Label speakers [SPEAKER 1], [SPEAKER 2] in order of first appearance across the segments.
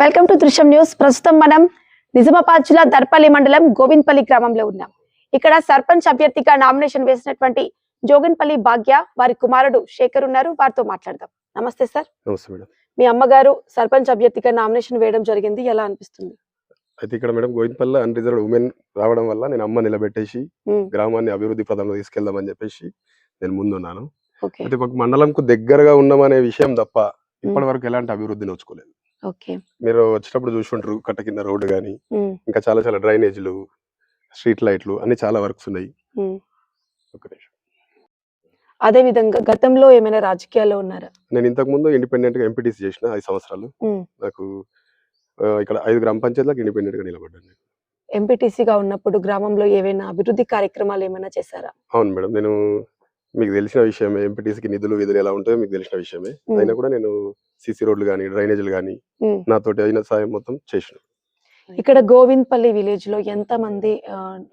[SPEAKER 1] Welcome to దృశ్యం news. ప్రస్తుతం మనం నిజామాబాద్ జిల్లా దర్పల్లి మండలం గోవిందపల్లి గ్రామంలో ఉన్నాం. ఇక్కడ సర్పంచ్ అభ్యర్థిగా నామినేషన్ వేసినటువంటి జోగిన్పల్లి భాగ్య వారి కుమారుడు శేఖర్ ఉన్నారు. వారితో మాట్లాడదాం. నమస్తే సార్.
[SPEAKER 2] నమస్తే మేడం.
[SPEAKER 1] మీ అమ్మగారు సర్పంచ్ అభ్యర్థిగా నామినేషన్ వేయడం జరిగింది. ఎలా అనిపిస్తుంది?
[SPEAKER 2] అయితే ఇక్కడ మేడం గోవిందపల్లి అన్రిజర్వ్డ్ ఉమెన్ రావడం వల్ల నేను అమ్మ నిలబెట్టేసి గ్రామాన్ని అభివృద్ధి పదంలో తీసుకెళ్దామని చెప్పేసి నేను ముందున్నాను. అయితే మాకు మండలంకు దగ్గరగా ఉన్నామనే విషయం తప్ప ఇప్పటి వరకు ఎలాంటి అభివృద్ధి నోచుకోలేదు.
[SPEAKER 1] ఓకే.
[SPEAKER 2] మీరు వచ్చేటప్పుడు చూసుంటారు కట్ట కింద రోడ్డు కానీ ఇంకా చాలా చాలా డ్రైనేజీలు స్ట్రీట్ లైట్లు అన్ని చాలా వర్క్స్ ఉన్నాయి.
[SPEAKER 1] అదే విధంగా గతంలో ఏమైనా రాజకీయాల్లో ఉన్నారా?
[SPEAKER 2] నేను ఇంతకు ముందు ఇండిపెండెంట్గా ఎంపీటీసీ చేసిన ఐదు సంవత్సరాలు. నాకు ఇక్కడ ఐదు గ్రామ పంచాయతీలకు ఇండిపెండెంట్గా నిలబడ్డాను.
[SPEAKER 1] ఎంపీటీసీగా ఉన్నప్పుడు గ్రామంలో ఏవైనా అభివృద్ధి కార్యక్రమాలు ఏమైనా చేశారా?
[SPEAKER 2] అవును మేడం. నేను మీకు తెలిసిన విషయమే ఎంపీటీసీకి నిధులు విధులు ఎలా ఉంటాయో మీకు తెలిసిన విషయమే. అయినా కూడా నేను సీసీ రోడ్లు కానీ డ్రైనేజీలు కానీ. నాతోటి అయిన సాయం మొత్తం చేసిన.
[SPEAKER 1] ఇక్కడ గోవిందపల్లి విలేజ్లో ఎంత మంది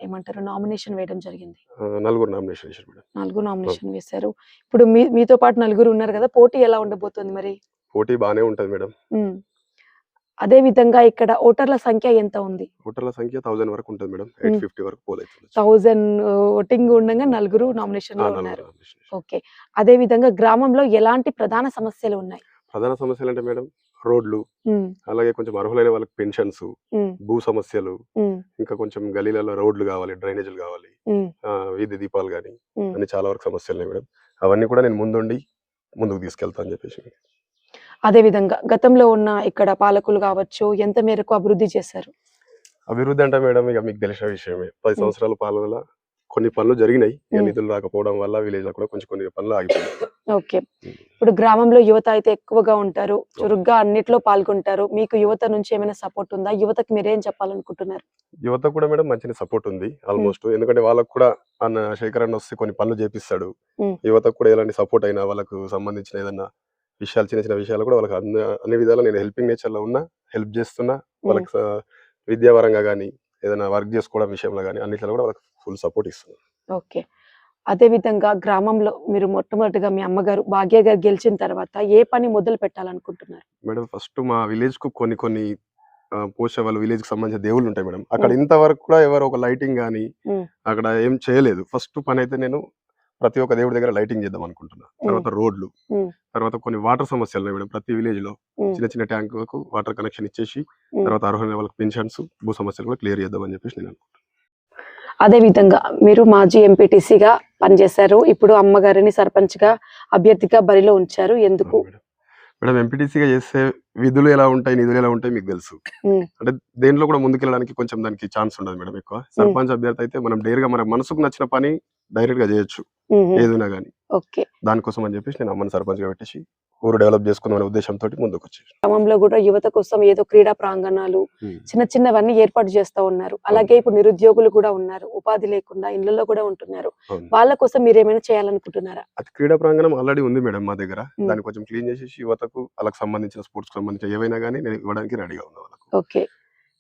[SPEAKER 1] ఏమంటారు నామినేషన్ వేయడం జరిగింది?
[SPEAKER 2] నలుగురు నామినేషన్ చేశారు మేడం.
[SPEAKER 1] నలుగురు నామినేషన్ వేశారు. ఇప్పుడు మీ మీతో పాటు నలుగురు ఉన్నారు కదా పోటీ ఎలా ఉండబోతుంది మరి?
[SPEAKER 2] పోటీ బాగానే ఉంటది మేడం.
[SPEAKER 1] అదే విధంగా ఇక్కడ ఓటర్ల సంఖ్య ఎంత ఉంది?
[SPEAKER 2] ఓటర్ల సంఖ్య థౌసండ్ వరకు ఉంటుంది మేడం. ఎయిట్. ఫిఫ్టీ వరకు పోలేదు
[SPEAKER 1] థౌజండ్ ఓటింగ్ ఉండగా నలుగురు
[SPEAKER 2] నామినేషన్లో
[SPEAKER 1] ఉన్నారు. ఓకే. అదే విధంగా గ్రామంలో ఎలాంటి ప్రధాన సమస్యలు ఉన్నాయి?
[SPEAKER 2] ప్రధాన సమస్యలు అంటే మేడం రోడ్లు అలాగే కొంచెం అర్హులైన వాళ్ళకి పెన్షన్స్ భూ సమస్యలు ఇంకా కొంచెం గలీలలో రోడ్లు కావాలి డ్రైనేజీలు కావాలి వీధి దీపాలు కానీ. అన్ని చాలా వరకు సమస్యలు ఉన్నాయి మేడం. అవన్నీ కూడా నేను ముందుండి ముందుకు తీసుకెళ్తా అని చెప్పేసి
[SPEAKER 1] అదే విధంగా గతంలో ఉన్న ఇక్కడ పాలకులు కావచ్చు ఎంత మేరకు అభివృద్ధి చేశారు?
[SPEAKER 2] అభివృద్ధి అంటే మేడం ఇక మీకు తెలిసిన విషయమే. పది. సంవత్సరాల పాలనలో కొన్ని పనులు జరిగినాయి. నిధులు రాకపోవడం వల్ల విలేజ్లో కూడా కొంచెం కొన్ని పనులు ఆగిపోయాయి
[SPEAKER 1] ఓకే. ఇప్పుడు గ్రామంలో యువత అయితే ఎక్కువగా ఉంటారు. చురుగ్గా అన్నిట్లో పాల్గొంటారు. మీకు యువత నుంచి ఏమైనా సపోర్ట్ ఉందా? యువతకి మీరేం చెప్పాలనుకుంటున్నారు?
[SPEAKER 2] యువత కూడా మేడం మంచి సపోర్ట్ ఉంది ఆల్మోస్ట్. ఎందుకంటే వాళ్ళకు కూడా అన్న శేఖర్ అన్న వస్తే కొన్ని పనులు చేపిస్తాడు. యువతకు కూడా ఎలాంటి సపోర్ట్ అయినా వాళ్ళకు సంబంధించిన ఏదన్నా విషయాలు చిన్న చిన్న విషయాలు కూడా వాళ్ళకి అన్ని అన్ని విధాలు నేను హెల్పింగ్ నేచర్లో ఉన్నా హెల్ప్ చేస్తున్నా వాళ్ళకి విద్యాపరంగా కానీ ఏదైనా వర్క్ చేసుకోవడం విషయంలో కానీ అన్నిట్లో కూడా వాళ్ళకి ఫుల్ సపోర్ట్ ఇస్తున్నా.
[SPEAKER 1] ఓకే. అదే విధంగా గ్రామంలో మీరు మొట్టమొదటిగా మీ అమ్మగారు భాగ్య గారు గెలిచిన తర్వాత ఏ పని మొదలు పెట్టాలనుకుంటున్నారు?
[SPEAKER 2] మేడం ఫస్ట్ మా విలేజ్కు కొన్ని కొన్ని పోష వాళ్ళ విలేజ్కి సంబంధించిన దేవుళ్ళు ఉంటాయి మేడం. అక్కడ. ఇంతవరకు కూడా ఎవరు ఒక లైటింగ్ కానీ. అక్కడ ఏం చేయలేదు. ఫస్ట్ పని అయితే నేను ప్రతి ఒక్క దేవుడి దగ్గర లైటింగ్ చేద్దాం అనుకుంటున్నా. తర్వాత రోడ్లు. తర్వాత కొన్ని వాటర్ సమస్యలు ఉన్నాయి మేడం. ప్రతి
[SPEAKER 1] విలేజ్లో
[SPEAKER 2] చిన్న చిన్న ట్యాంకులకు వాటర్ కనెక్షన్ ఇచ్చేసి. తర్వాత అర్హులైన వాళ్ళకి పెన్షన్స్ భూ సమస్యలు కూడా క్లియర్ చేద్దాం అని చెప్పేసి నేను అనుకుంటున్నాను.
[SPEAKER 1] అదే విధంగా మీరు మాజీ ఎంపీటీసీగా పనిచేశారు. ఇప్పుడు అమ్మగారిని సర్పంచ్గా అభ్యర్థిగా బరిలో ఉంచారు. ఎందుకు?
[SPEAKER 2] మేడం. ఎంపీటీసీగా చేస్తే విధులు ఎలా ఉంటాయి నిధులు ఎలా ఉంటాయి మీకు తెలుసు. అంటే దేంట్లో కూడా ముందుకెళ్ళడానికి కొంచెం దానికి ఛాన్స్ ఉండదు మేడం ఎక్కువ. సర్పంచ్ అభ్యర్థి అయితే మనం డైరెక్ట్గా మన మనసుకు నచ్చిన పని డైరెక్ట్గా చేయొచ్చు ఏదైనా కానీ
[SPEAKER 1] ఓకే.
[SPEAKER 2] దానికోసం అని చెప్పేసి నేను అమ్మని సర్పంచ్గా పెట్టేసి ఊరు డెవలప్ చేసుకుందాం అనే ఉద్దేశంతో ముందుకు వచ్చేసి
[SPEAKER 1] గ్రామంలో కూడా యువత కోసం ఏదో క్రీడా ప్రాంగణాలు చిన్న చిన్నవన్నీ ఏర్పాటు చేస్తూ ఉన్నారు. అలాగే ఇప్పుడు నిరుద్యోగులు కూడా ఉన్నారు ఉపాధి లేకుండా ఇళ్ళలో కూడా ఉంటున్నారు. వాళ్ళ కోసం మీరు ఏమైనా చేయాలనుకుంటున్నారా?
[SPEAKER 2] అది క్రీడా ప్రాంగణం ఆల్రెడీ ఉంది మేడం మా దగ్గర. దాన్ని కొంచెం క్లీన్ చేసేసి యువతకు వాళ్ళకి సంబంధించిన స్పోర్ట్స్ సంబంధించిన ఏవైనా కానీ నేను ఇవ్వడానికి రెడీగా ఉన్నా వాళ్ళకు.
[SPEAKER 1] ఓకే.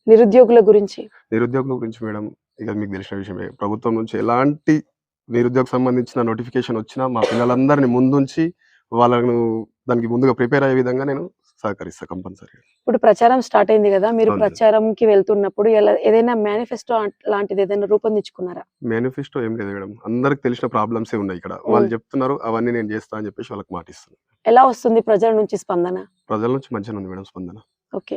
[SPEAKER 1] నిరుద్యోగుల గురించి?
[SPEAKER 2] నిరుద్యోగుల గురించి మేడం ఇక మీకు తెలిసిన విషయమే. ప్రభుత్వం నుంచి ఎలాంటి నిరుద్యోగ సంబంధించిన నోటిఫికేషన్ వచ్చినా మా పిల్లలందరినీ ముందుంచి వాళ్ళను దానికి ముందుగా ప్రిపేర్ అయ్యే విధంగా నేను సహకరిస్తా కంపల్సరీ
[SPEAKER 1] ఇప్పుడు ప్రచారం స్టార్ట్ అయింది కదా మీరు. ప్రచారంకి వెళ్తున్నప్పుడు ఏదైనా మేనిఫెస్టో లాంటిది ఏదైనా రూపొందించుకున్నారా?
[SPEAKER 2] మేనిఫెస్టో ఏం లేదు మేడం. అందరికి తెలిసిన ప్రాబ్లమ్సే ఉన్నాయి ఇక్కడ. వాళ్ళు చెప్తున్నారు అవన్నీ నేను చేస్తా అని చెప్పేసి వాళ్ళకి మాటిస్తున్నాను
[SPEAKER 1] ఎలా వస్తుంది ప్రజల నుంచి స్పందన?
[SPEAKER 2] ప్రజల నుంచి మంచిగా ఉంది మేడం స్పందన.
[SPEAKER 1] ఓకే.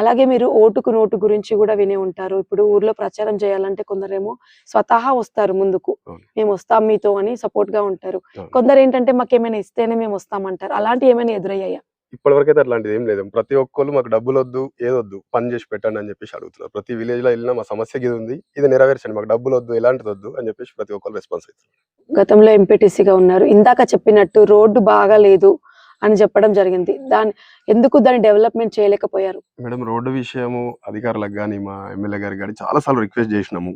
[SPEAKER 1] అలాగే మీరు ఓటుకు నోటు గురించి కూడా వినే ఉంటారు. ఇప్పుడు ఊర్లో ప్రచారం చేయాలంటే కొందరేమో స్వతహా వస్తారు ముందుకు. మేము వస్తాం మీతో అని సపోర్ట్గా ఉంటారు. కొందరు ఏంటంటే మాకు ఏమైనా ఇస్తేనే మేము వస్తామంటారు. అలాంటివి ఏమైనా ఎదురయ్యాయా?
[SPEAKER 2] ఇప్పటి వరకు అయితే అట్లాంటిది ఏం లేదు. ప్రతి ఒక్కళ్ళు మాకు డబ్బులు వద్దు ఏదొద్దు పని చేసి పెట్టండి అని చెప్పేసి అడుగుతున్నారు. ప్రతి విలేజ్లో వెళ్ళినా మా సమస్య ఇది ఉంది ఇది నెరవేర్చండి. మాకు డబ్బులు వద్దు ఎలాంటిది వద్దు అని చెప్పేసి ప్రతి ఒక్కరు రెస్పాన్స్ అవుతుంది
[SPEAKER 1] గతంలో ఎంపీటీసీగా ఉన్నారు. ఇందాక చెప్పినట్టు రోడ్డు బాగా లేదు అని చెప్పడం జరిగింది. దాని ఎందుకు దాన్ని డెవలప్మెంట్ చేయలేకపోయారు?
[SPEAKER 2] మేడం రోడ్డు విషయము అధికారులకు కానీ మా ఎమ్మెల్యే గారికి కానీ చాలా సార్లు రిక్వెస్ట్ చేసినాము.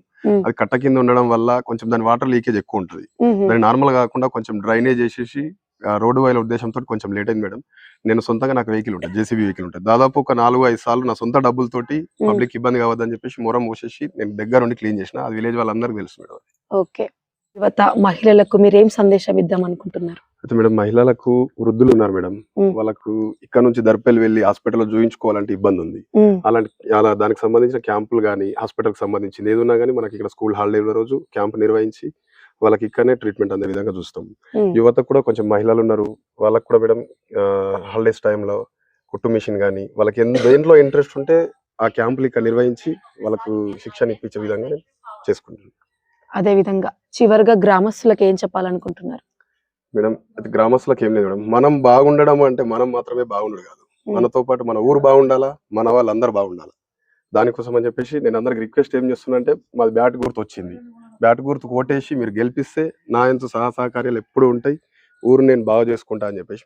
[SPEAKER 2] అది కట్ట కింద ఉండడం వల్ల కొంచెం దాని వాటర్ లీకేజ్ ఎక్కువ ఉంటుంది. దాన్ని నార్మల్ కాకుండా కొంచెం డ్రైనేజ్ చేసేసి రోడ్డు వైల ఉద్దేశంతో కొంచెం లేట్ అయింది మేడం. నేను సొంతంగా నాకు వెహికల్ ఉంటుంది జేసీబీ వెహికల్ ఉంటుంది. దాదాపు ఒక నాలుగు ఐదు సార్లు నా సొంత డబ్బులతోటి. పబ్లిక్ ఇబ్బంది కావద్దని చెప్పేసి మొరం మూసేసి నేను దగ్గర ఉండి క్లీన్ చేసిన. అది విలేజ్ వాళ్ళందరికీ తెలుసు మేడం
[SPEAKER 1] ఓకే. యువత మహిళలకు మీరు ఏం సందేశం ఇద్దాం అనుకుంటున్నారు?
[SPEAKER 2] అయితే మేడం మహిళలకు వృద్ధులు ఉన్నారు మేడం. వాళ్ళకు ఇక్కడ నుంచి దర్పల్లి వెళ్ళి హాస్పిటల్లో చూయించుకోవాలంటే ఇబ్బంది ఉంది అలాంటి అలా దానికి సంబంధించిన క్యాంపులు కానీ హాస్పిటల్కి సంబంధించింది ఏదున్నా కానీ మనకి ఇక్కడ స్కూల్ హాలిడే రోజు క్యాంప్ నిర్వహించి వాళ్ళకి ఇక్కడనే ట్రీట్మెంట్ అందే విధంగా చూస్తాం. యువత కూడా కొంచెం మహిళలు ఉన్నారు. వాళ్ళకు కూడా మేడం హాలిడేస్ టైంలో కుట్టు మిషన్ కానీ వాళ్ళకి దేంట్లో ఇంట్రెస్ట్ ఉంటే ఆ క్యాంపులు ఇక్కడ నిర్వహించి వాళ్ళకు శిక్షణ ఇప్పించే విధంగా నేను చేసుకుంటున్నాను
[SPEAKER 1] అదే విధంగా. చివరిగా గ్రామస్తులకు ఏం చెప్పాలనుకుంటున్నారు?
[SPEAKER 2] మేడం అది గ్రామస్తులకు ఏం లేదు మేడం. మనం బాగుండడం అంటే మనం మాత్రమే బాగుండడు కాదు. మనతో పాటు మన ఊరు బాగుండాలా? మన వాళ్ళందరూ బాగుండాలా? దానికోసం అని చెప్పేసి నేను అందరికి రిక్వెస్ట్ ఏం చేస్తున్నా అంటే మాది బ్యాట్ గుర్తు వచ్చింది. బ్యాట్ గుర్తు ఓటేసి మీరు గెలిపిస్తే నా ఎంత సహా సహకార్యాలు ఎప్పుడు ఉంటాయి. ఊరు నేను బాగా చేసుకుంటా అని చెప్పేసి